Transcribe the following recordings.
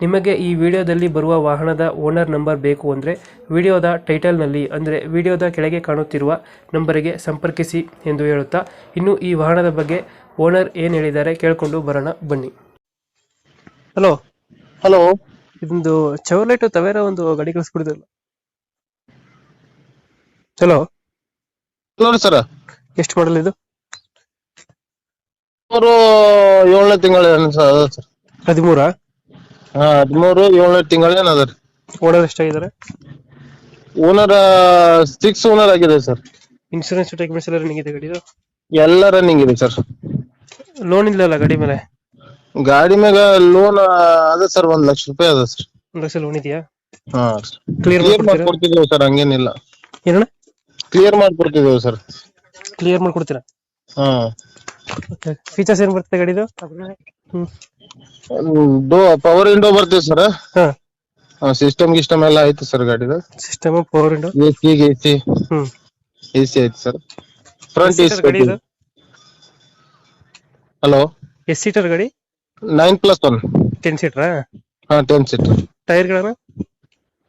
ನಿಮಗೆ ಈ ವಿಡಿಯೋದಲ್ಲಿ ಬರುವ ವಾಹನದ ಓನರ್ ನಂಬರ್ ಬೇಕು ಅಂದರೆ ವಿಡಿಯೋದ ಟೈಟಲ್ನಲ್ಲಿ ಅಂದರೆ ವಿಡಿಯೋದ ಕೆಳಗೆ ಕಾಣುತ್ತಿರುವ ನಂಬರಿಗೆ ಸಂಪರ್ಕಿಸಿ ಎಂದು ಹೇಳುತ್ತಾ ಇನ್ನು ಈ ವಾಹನದ ಬಗ್ಗೆ ಓನರ್ ಏನು ಹೇಳಿದ್ದಾರೆ ಕೇಳಿಕೊಂಡು ಬರೋಣ ಬನ್ನಿ. ಹಲೋ. ಹಲೋ. ಇದೊಂದು ಚೌರ್ಲೆಟ್ ತವೇರ ಒಂದು ಗಾಡಿ ಕಳಿಸ್ಕೊಡಿದ್ರಲ್ಲ. ಚಲೋ ನೋಡಿ ಸರ್. ಎಷ್ಟು ಮಾಡಲ್ ಇದು? ಮೂರು ಏಳನೇ ತಿಂಗಳ ಸರ್. ಹದಿಮೂರ? ಹಾ ಹದಿಮೂರು ಏಳನೇ ತಿಂಗಳ ಅದ ರೀ ಓನರ್ ಎಷ್ಟಾಗಿದ್ದಾರೆ ಓನರ್ ಸಿಕ್ಸ್ ಓನರ್ ಆಗಿದೆ ಸರ್ ಇನ್ಶೂರೆನ್ಸ್ ಡಾಕ್ಯುಮೆಂಟ್ಸ್ ಎಲ್ಲ ರನ್ನಿಂಗ್ ಇದೆ ಗಾಡಿದು? ಎಲ್ಲ ರನ್ನಿಂಗ್ ಇದೆ ಸರ್ ಲೋನ್ ಇಲ್ಲಲ್ಲ ಗಾಡಿ ಮೇಲೆ? ಗಾಡಿ ಮ್ಯಾಗ ಲೋನ್ ಅದ ಸರ್ ಒಂದ್ ಲಕ್ಷ ರೂಪಾಯಿ ಅದ ಸರ್ ಒಂದು ಲಕ್ಷ ಲೋನ್ ಇದೆಯಾ? ಹಾ ಕ್ಲಿಯರ್ ಕ್ಲಿಯರ್ ಮಾಡ್ಕೊಡ್ತಿದ್ದೇವೆ ಸರ್ ಹಂಗೇನಿಲ್ಲ. ಏನಣ್ಣ? ಕ್ಲಿಯರ್ ಮಾಡ್ಕೊಡ್ತಿದ್ದೇವೆ ಸರ್ ಕ್ಲಿಯರ್ ಮಾಡ್ಕೊಡ್ತೀರಾ? ಹಾ. ಫೀಚರ್ಸ್ ಏನ್ ಬರ್ತದೆ ಗಾಡಿದು? ಡೋ ಪವರ್ ವಿಂಡೋ ಬರ್ತೀವಿ ಸರ್ ಹಾ. ಸಿಸ್ಟಮ್ ಗಿಸ್ಟಮ್ ಎಲ್ಲ ಐತೆ ಸರ್ ಗಾಡಿದು. System power window AC C A C hmm. A C ಐತಿ ಸರ್ ಫ್ರಂಟ್ ಎ ಗಾಡಿ ಹಲೋ ಎಸ್ ಸೀಟರ್ ಗಾಡಿ? Nine plus one ten seater ಹಾ ಟೆನ್ ಸೀಟರ್ ಟೈರ್ಗಳನ್ನ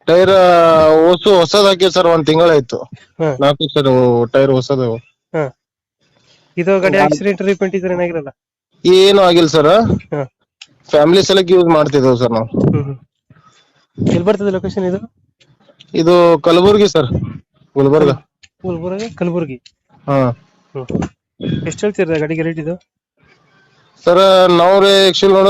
ಟೈರ್ ಹೊಸ ಹೊಸದಾಗಿ ಸರ್ ಒಂದ್ ತಿಂಗಳಾಯ್ತು. ನಾಲ್ಕು ಸರ್ ಟೈರ್ ಹೊಸದು. ಹಾ. ಇದು ಗಾಡಿ ಆಕ್ಸಿಡೆಂಟ್ ರಿಪೇಂಟ್ ಇದ್ರೆ ಏನಾಗಿರಲ್ಲ. ಏನು ಆಗಿಲ್ಲ ಸರ್ ಹಾ. ಫ್ಯಾಮಿಲಿ ಸಲಕ್ ಯೂಸ್ ಮಾಡ್ತಿದ್ದೇವೆ ಸರ್ ನಾವು. ಹ್ಮ್ ಹ್ಮ್. ಎಲ್ಲಿ ಬರ್ತದೆ ಲೊಕೇಶನ್ ಇದು? ಇದು ಕಲಬುರ್ಗಿ ಸರ್ ಗುಲ್ಬರ್ಗ. ಗುಲ್ಬರ್ಗ ಕಲಬುರ್ಗಿ. ಹಾ. ಹ್ಮ್. ಎಷ್ಟು ಹೇಳ್ತೀರಾ ಗಾಡಿಗೆ ರೇಟ್ ಇದು? ಸರ್ ನಾವ್ರಿ ಆಕ್ಚುಲಿ ನೋಡ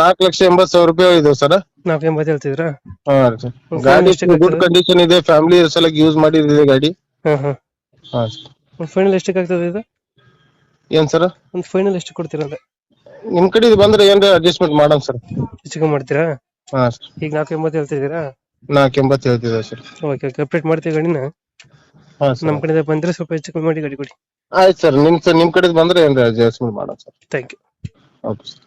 ನಾಲ್ಕು ಲಕ್ಷ ಎಂಬತ್ ಸಾವಿರ ರೂಪಾಯಿ ಇದೆ ಸರ್ ನಾಲ್ಕು ಎಂಬತ್ತು ಹೇಳ್ತಿದ್ರಾ? ಹಾ ರೀ sir. ಹ್ಮ್, ಗಾಡಿ ಎಷ್ಟಕ್ಕೆ ಗುಡ್ ಆಗ್ತದೆ? ಕಂಡೀಷನ್ ಇದೆ ಫ್ಯಾಮಿಲಿ ಸಲಕ್ ಯೂಸ್ ಮಾಡಿದಿದೆ ಗಾಡಿ. ಹಾ ಹಾ ಹಾ ಸರ್ ಫೈನಲ್ ಎಷ್ಟಕ್ಕೆ ಆಗ್ತದೆ ಇದು? ಏನ್ ಸರ್? ಒಂದು ಫೈನಲ್ ಎಷ್ಟು ಕೊಡ್ತೀರಾ ನಿಮ್ ಕಡೆ ಬಂದ್ರೆ ಏನ್ರ ಅಡ್ಜಸ್ಟ್ಮೆಂಟ್ ಮಾಡೋಣ ಸರ್. ಹೆಚ್ಚಿಗೆ ಮಾಡ್ತೀರಾ? ಹಾ ಸರ್. ಈಗ ನಾಲ್ಕು ಎಂಬತ್ತು ಹೇಳ್ತಿದ್ದೀರಾ? ನಾಲ್ಕು ಎಂಬತ್ತು ಹೇಳ್ತಿದ್ದೆ ಸರ್. ಓಕೆ ಓಕೆ ಅಪ್ಡೇಟ್ ಮಾಡ್ತೀವಿ ಗಾಡಿನ. ಹಾ ಸರ್. ನಮ್ಮ ಕಡೆ ಬಂದ್ರೆ ಸ್ವಲ್ಪ ಹೆಚ್ಚು ಕಮ್ಮಿ ಮಾಡಿ ಗಾಡಿ ಕೊಡಿ. ಆಯ್ತು ಸರ್. ನಿಮ್ ಸರ್ ನಿಮ್ ಕಡೆ ಬಂದ್ರೆ ಏನ್ರ ಅಡ್ಜಸ್ಟ್ಮೆಂಟ್ ಮಾಡೋಣ sir. Thank you okay sir.